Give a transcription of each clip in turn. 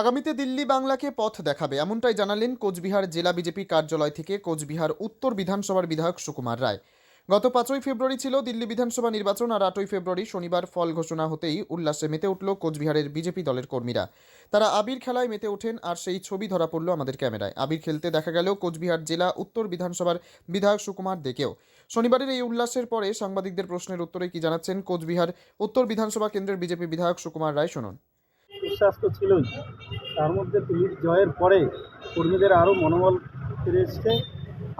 আগামীতে দিল্লি বাংলাকে পথ দেখাবে, এমনটাই জানালেন কোচবিহার জেলা বিজেপি কার্যালয় থেকে কোচবিহার উত্তর বিধানসভার বিধায়ক সুকুমার রায়। গত পাঁচই ফেব্রুয়ারি ছিল দিল্লি বিধানসভা নির্বাচন আর আটই ফেব্রুয়ারি শনিবার ফল ঘোষণা হতেই উল্লাসে মেতে উঠল কোচবিহারের বিজেপি দলের কর্মীরা। তারা আবির খেলায় মেতে ওঠেন আর সেই ছবি ধরা পড়ল আমাদের ক্যামেরায়। আবির খেলতে দেখা গেল কোচবিহার জেলা উত্তর বিধানসভার বিধায়ক সুকুমার দেকেও শনিবারের এই উল্লাসের পরে সাংবাদিকদের প্রশ্নের উত্তরে কি জানাচ্ছেন কোচবিহার উত্তর বিধানসভা কেন্দ্রের বিজেপি বিধায়ক সুকুমার রায় শুনুন। বিশ্বাস তো ছিলই। তার মধ্যে দিল্লির জয়ের পরে কর্মীদের আরও মনোবল ফিরে এসছে।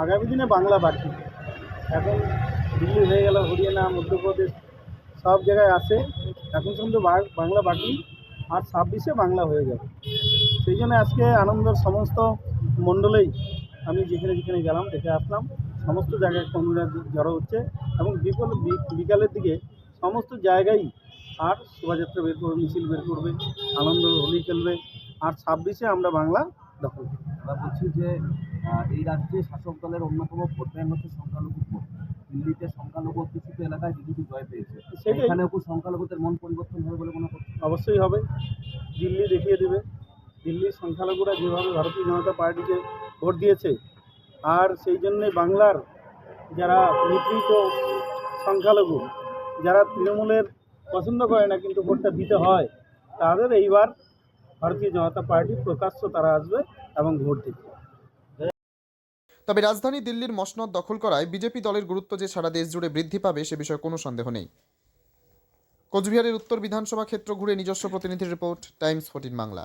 আগামী দিনে বাংলা বাকি এখন দিল্লি হয়ে গেল, হরিয়ানা, মধ্যপ্রদেশ সব জায়গায় আছে। এখন শুধু বাংলা বাকি। আর ছাব্বিশে বাংলা হয়ে যাবে। সেই জন্য আজকে আনন্দের সমস্ত মণ্ডলেই আমি যেখানে যেখানে গেলাম, দেখে আসলাম। সমস্ত জায়গায় কর্মীরা জড়ো হচ্ছে এবং বিপল বিকালের দিকে সমস্ত জায়গায় আর শোভাযাত্রা বের করবে মিছিল বের করবে আনন্দ হোলি খেলবে আর ছাব্বিশে আমরা বাংলা দখল। আমরা বলছি যে এই রাজ্যে শাসক দলের অন্যতম ভোট ব্যাংক হচ্ছে সংখ্যালঘু ভোট। দিল্লিতে সংখ্যালঘু অধ্যুষিত এলাকায় বিজেপি জয় পেয়েছে। এখানেও কি সংখ্যালঘুদের মন পরিবর্তন হবে বলে মনে করছেন অবশ্যই হবে। দিল্লি দেখিয়ে দেবে। দিল্লির সংখ্যালঘুরা যেভাবে ভারতীয় জনতা পার্টিকে ভোট দিয়েছে আর সেই জন্যে বাংলার যারা নিপীড়িত সংখ্যালঘু যারা তৃণমূলের পছন্দ করে না, কিন্তু ভোটটা দিতে হয়, তাদের এইবার ভারতীয় জনতা পার্টি প্রকাশ্য তারা আসবে এবং ভোট দেবে। তবে রাজধানী দিল্লির মসনদ দখল করায় বিজেপি দলের গুরুত্ব যে সারা দেশ জুড়ে বৃদ্ধি পাবে সে বিষয়ে কোনো সন্দেহ নেই। কোচবিহারের উত্তর বিধানসভা ক্ষেত্র ঘুরে নিজস্ব প্রতিনিধির report, Times fourteen Bangla.